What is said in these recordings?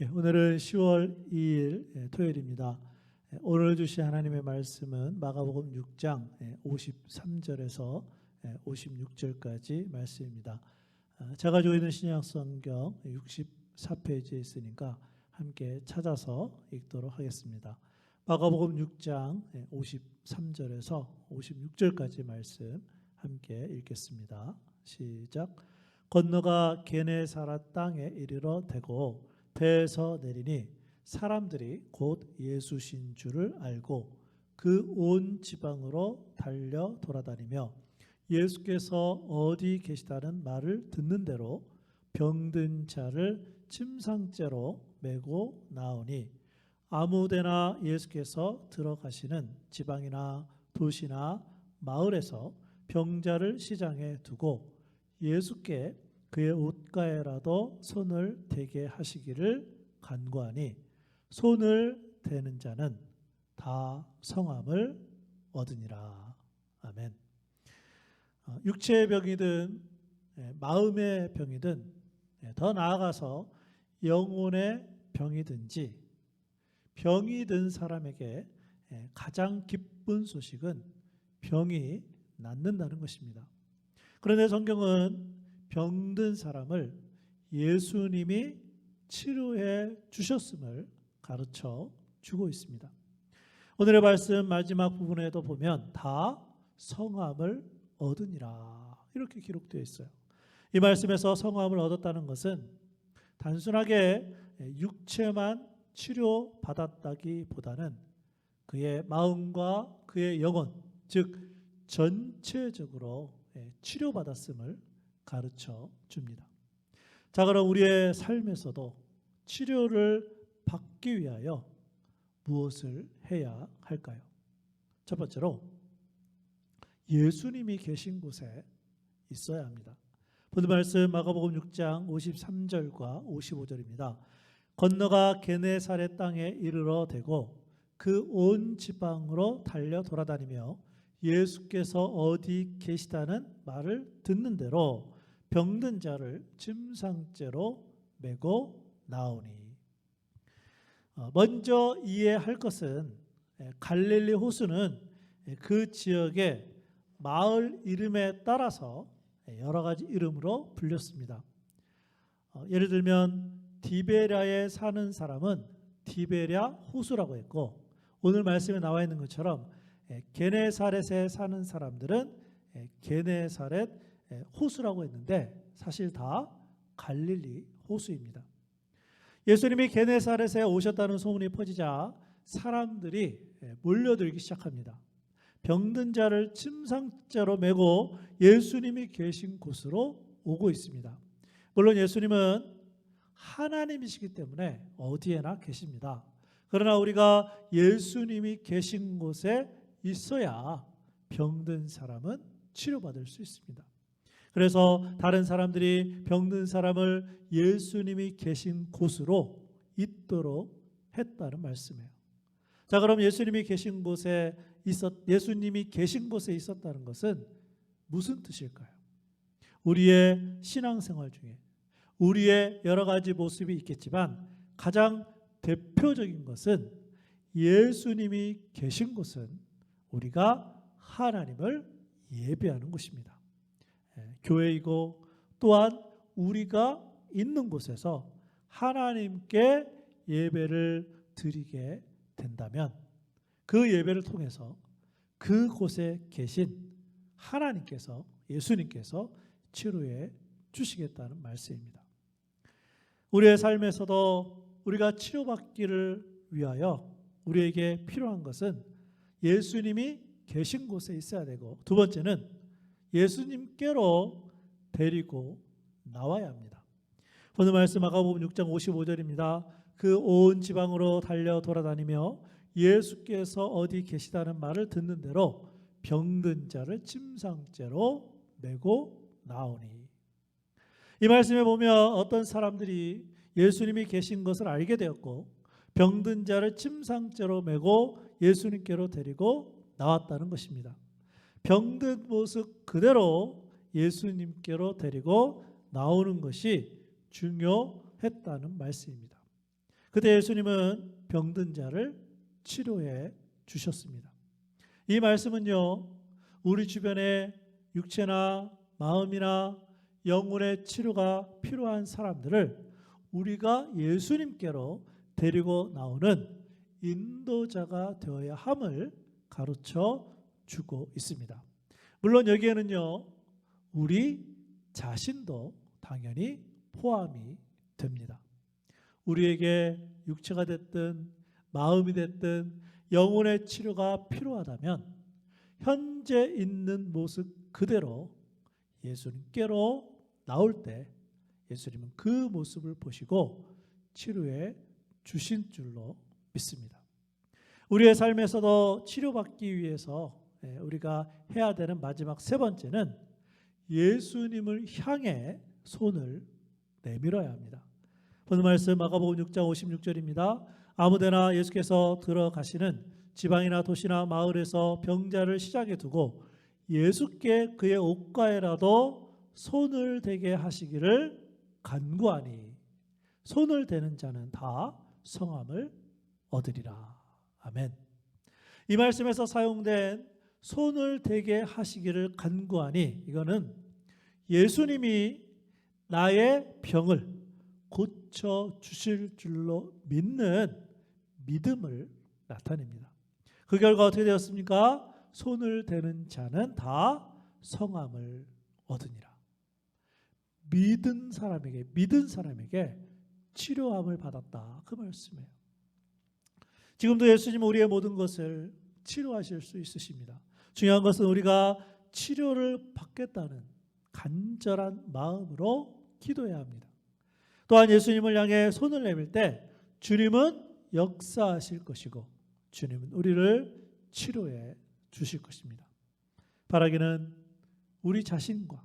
예, 오늘은 10월 2일 예, 토요일입니다. 예, 오늘 주신 하나님의 말씀은 마가복음 6장 53절에서 56절까지 말씀입니다. 아, 제가 가지고 있는 신약 성경 64페이지에 있으니까 함께 찾아서 읽도록 하겠습니다. 마가복음 6장 53절에서 56절까지 말씀 함께 읽겠습니다. 시작. 건너가 게네사라 땅에 이르러 대고 배에서 내리니 사람들이 곧 예수신 줄을 알고 그 온 지방으로 달려 돌아다니며 예수께서 어디 계시다는 말을 듣는 대로 병든 자를 침상째로 메고 나오니 아무데나 예수께서 들어가시는 지방이나 도시나 마을에서 병자를 시장에 두고 예수께 그의 옷가에라도 손을 대게 하시기를 간구하니 손을 대는 자는 다 성함을 얻으니라. 아멘. 어, 육체의 병이든 예, 마음의 병이든 예, 더 나아가서 영혼의 병이든지 병이 든 사람에게 예, 가장 기쁜 소식은 병이 낫는다는 것입니다. 그런데 성경은 병든 사람을 예수님이 치료해 주셨음을 가르쳐 주고 있습니다. 오늘의 말씀 마지막 부분에도 보면 다 성함을 얻으니라 이렇게 기록되어 있어요. 이 말씀에서 성함을 얻었다는 것은 단순하게 육체만 치료 받았다기보다는 그의 마음과 그의 영혼 즉 전체적으로 치료받았음을 가르쳐 줍니다. 자, 그럼 우리의 삶에서도 치료를 받기 위하여 무엇을 해야 할까요? 첫 번째로 예수님이 계신 곳에 있어야 합니다. 본문 말씀 마가복음 6장 53절과 55절입니다. 건너가 게네사렛 땅에 이르러 대고 그 온 지방으로 달려 돌아다니며 예수께서 어디 계시다는 말을 듣는 대로 병든 자를 침상째로 메고 나오니 어, 먼저 이해할 것은 갈릴리 호수는 그 지역의 마을 이름에 따라서 여러 가지 이름으로 불렸습니다. 어, 예를 들면 디베랴에 사는 사람은 디베랴 호수라고 했고 오늘 말씀에 나와 있는 것처럼 게네사렛에 사는 사람들은 게네사렛 호수라고 했는데 사실 다 갈릴리 호수입니다. 예수님이 게네사렛에 오셨다는 소문이 퍼지자 사람들이 몰려들기 시작합니다. 병든 자를 침상자로 메고 예수님이 계신 곳으로 오고 있습니다. 물론 예수님은 하나님이시기 때문에 어디에나 계십니다. 그러나 우리가 예수님이 계신 곳에 있어야 병든 사람은 치료받을 수 있습니다. 그래서 다른 사람들이 병든 사람을 예수님이 계신 곳으로 있도록 했다는 말씀이에요. 자, 그럼 예수님이 계신 곳에 있었 예수님이 계신 곳에 있었다는 것은 무슨 뜻일까요? 우리의 신앙생활 중에 우리의 여러 가지 모습이 있겠지만 가장 대표적인 것은 예수님이 계신 곳은 우리가 하나님을 예배하는 곳입니다. 예, 교회이고 또한 우리가 있는 곳에서 하나님께 예배를 드리게 된다면 그 예배를 통해서 그곳에 계신 하나님께서 예수님께서 치료해 주시겠다는 말씀입니다. 우리의 삶에서도 우리가 치료받기를 위하여 우리에게 필요한 것은 예수님이 계신 곳에 있어야 되고 두 번째는 예수님께로 데리고 나와야 합니다. 오늘 말씀 마가복음 6장 55절입니다. 그 온 지방으로 달려 돌아다니며 예수께서 어디 계시다는 말을 듣는 대로 병든 자를 침상째로 메고 나오니 이 말씀에 보면 어떤 사람들이 예수님이 계신 것을 알게 되었고 병든 자를 침상째로 메고 예수님께로 데리고 나왔다는 것입니다. 병든 모습 그대로 예수님께로 데리고 나오는 것이 중요했다는 말씀입니다. 그때 예수님은 병든 자를 치료해 주셨습니다. 이 말씀은요, 우리 주변에 육체나 마음이나 영혼의 치료가 필요한 사람들을 우리가 예수님께로 데리고 나오는 인도자가 되어야 함을 가르쳐 주고 있습니다. 물론 여기에는요, 우리 자신도 당연히 포함이 됩니다. 우리에게 육체가 됐든 마음이 됐든 영혼의 치료가 필요하다면 현재 있는 모습 그대로 예수님께로 나올 때 예수님은 그 모습을 보시고 치료해 주신 줄로 믿습니다. 우리의 삶에서도 치료받기 위해서 예, 우리가 해야 되는 마지막 세 번째는 예수님을 향해 손을 내밀어야 합니다. 오늘 말씀 마가복음 6장 56절입니다. 아무데나 예수께서 들어가시는 지방이나 도시나 마을에서 병자를 시장에 두고 예수께 그의 옷가에라도 손을 대게 하시기를 간구하니 손을 대는 자는 다 성함을 얻으리라. 아멘. 이 말씀에서 사용된 손을 대게 하시기를 간구하니 이거는 예수님이 나의 병을 고쳐 주실 줄로 믿는 믿음을 나타냅니다. 그 결과 어떻게 되었습니까? 손을 대는 자는 다 성함을 얻으니라. 믿은 사람에게 믿은 사람에게 치료함을 받았다. 그 말씀이에요. 지금도 예수님은 우리의 모든 것을 치료하실 수 있으십니다. 중요한 것은 우리가 치료를 받겠다는 간절한 마음으로 기도해야 합니다. 또한 예수님을 향해 손을 내밀 때 주님은 역사하실 것이고 주님은 우리를 치료해 주실 것입니다. 바라기는 우리 자신과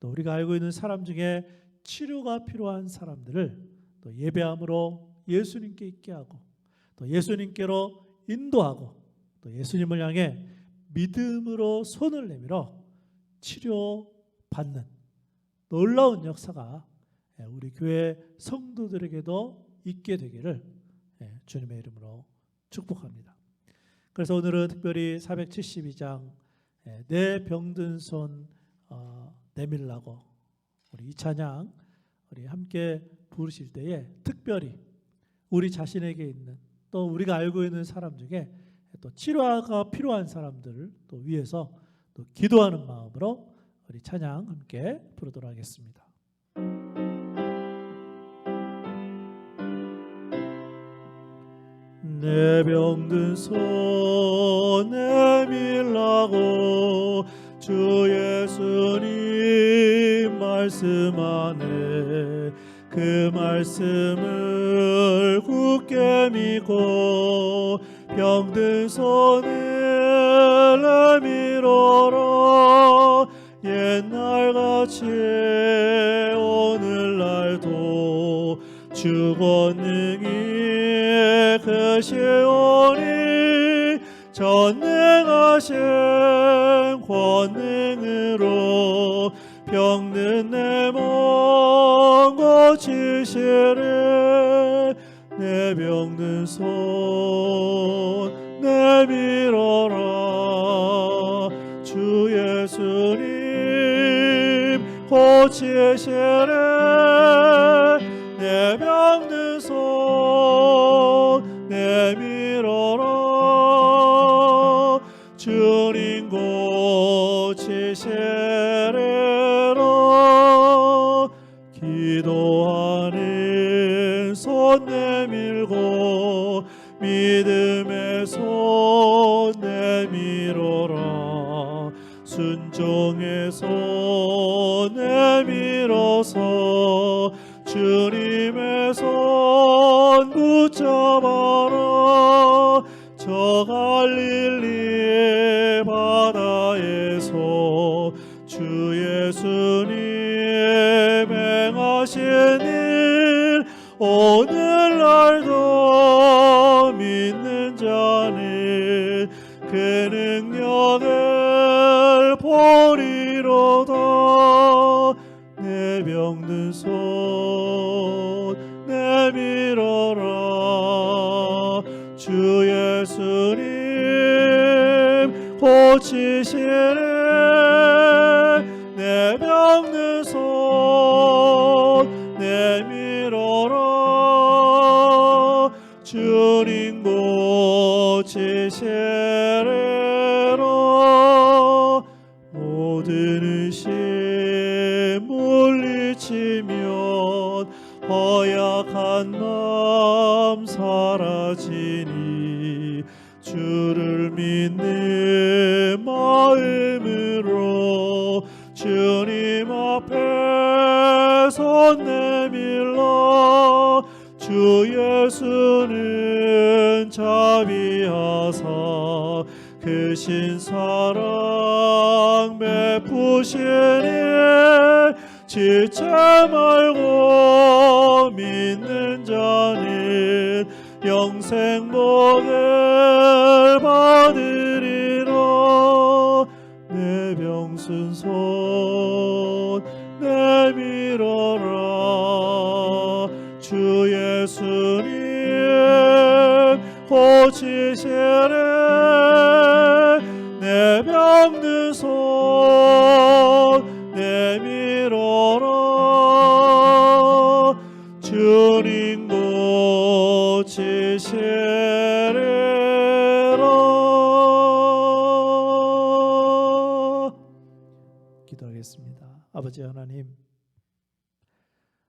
또 우리가 알고 있는 사람 중에 치료가 필요한 사람들을 또 예배함으로 예수님께 있게 하고 또 예수님께로 인도하고 또 예수님을 향해 믿음으로 손을 내밀어 치료받는 놀라운 역사가 우리 교회 성도들에게도 있게 되기를 예, 주님의 이름으로 축복합니다. 그래서 오늘은 특별히 472장 예, 내 병든 손 어, 내밀라고 우리 이 찬양 우리 함께 부르실 때에 특별히 우리 자신에게 있는 또 우리가 알고 있는 사람 중에 또 치료가 필요한 사람들을 또 위해서 또 기도하는 마음으로 우리 찬양 함께 부르도록 하겠습니다. 내 병든 손 내밀라고 주 예수님 말씀 안에 그 말씀을 굳게 믿고 병든 손을 내밀어라. 옛날같이 오늘날도 주 권능이 크시오니 전능하신 권능으로 병든 내 몸 고치시리 내 병든 손 내밀어라. 주 예수님 고치시리 내 병든 손 내밀어라. 주님 고치시리라 기도하는 손 내밀고 믿음의 손 내밀어라. 순종의 손 내밀어서 주님의 손 붙잡아라. 저 갈릴리 바다에서 주 예수님 행하신 일 오늘 고치시네. 내 병든 손 내밀어라. 주님 고치시리라 모든 의심 물리치면 허약한 마음 사라지니 예수는 자비하사 크신 사랑 베푸시니 지체 말고 믿는 자는 영생 복을 받으리라. 내 병순 손 내밀어라. 주 예수님 고치시네. 내 병든 손 내밀어라. 주님 고치시리라. 기도하겠습니다. 아버지 하나님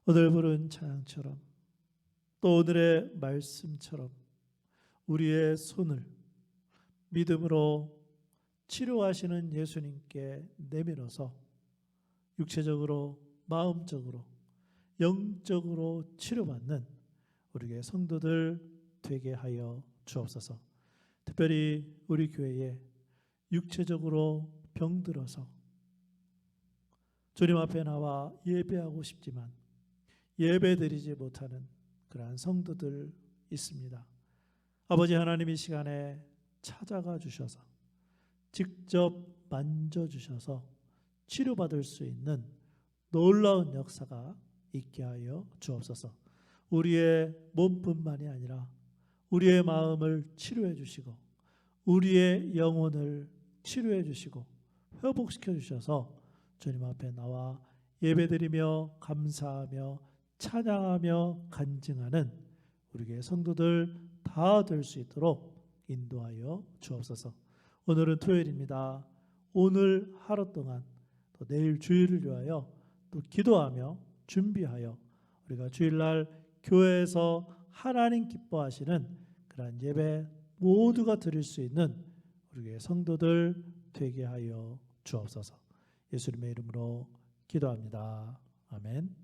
오늘 부른 찬양처럼 또 오늘의 말씀처럼 우리의 손을 믿음으로 치료하시는 예수님께 내밀어서 육체적으로 마음적으로 영적으로 치료받는 우리의 성도들 되게 하여 주옵소서. 특별히 우리 교회에 육체적으로 병들어서 주님 앞에 나와 예배하고 싶지만 예배드리지 못하는 그러한 성도들 있습니다. 아버지 하나님 이 시간에 찾아가 주셔서 직접 만져 주셔서 치료받을 수 있는 놀라운 역사가 있게 하여 주옵소서. 우리의 몸뿐만이 아니라 우리의 마음을 치료해 주시고 우리의 영혼을 치료해 주시고 회복시켜 주셔서 주님 앞에 나와 예배드리며 감사하며 찬양하며 간증하는 우리의 성도들 다 될 수 있도록 인도하여 주옵소서. 오늘은 토요일입니다. 오늘 하루 동안 또 내일 주일을 위하여 또 기도하며 준비하여 우리가 주일날 교회에서 하나님 기뻐하시는 그러한 예배 모두가 드릴 수 있는 우리의 성도들 되게 하여 주옵소서. 예수님의 이름으로 기도합니다. 아멘.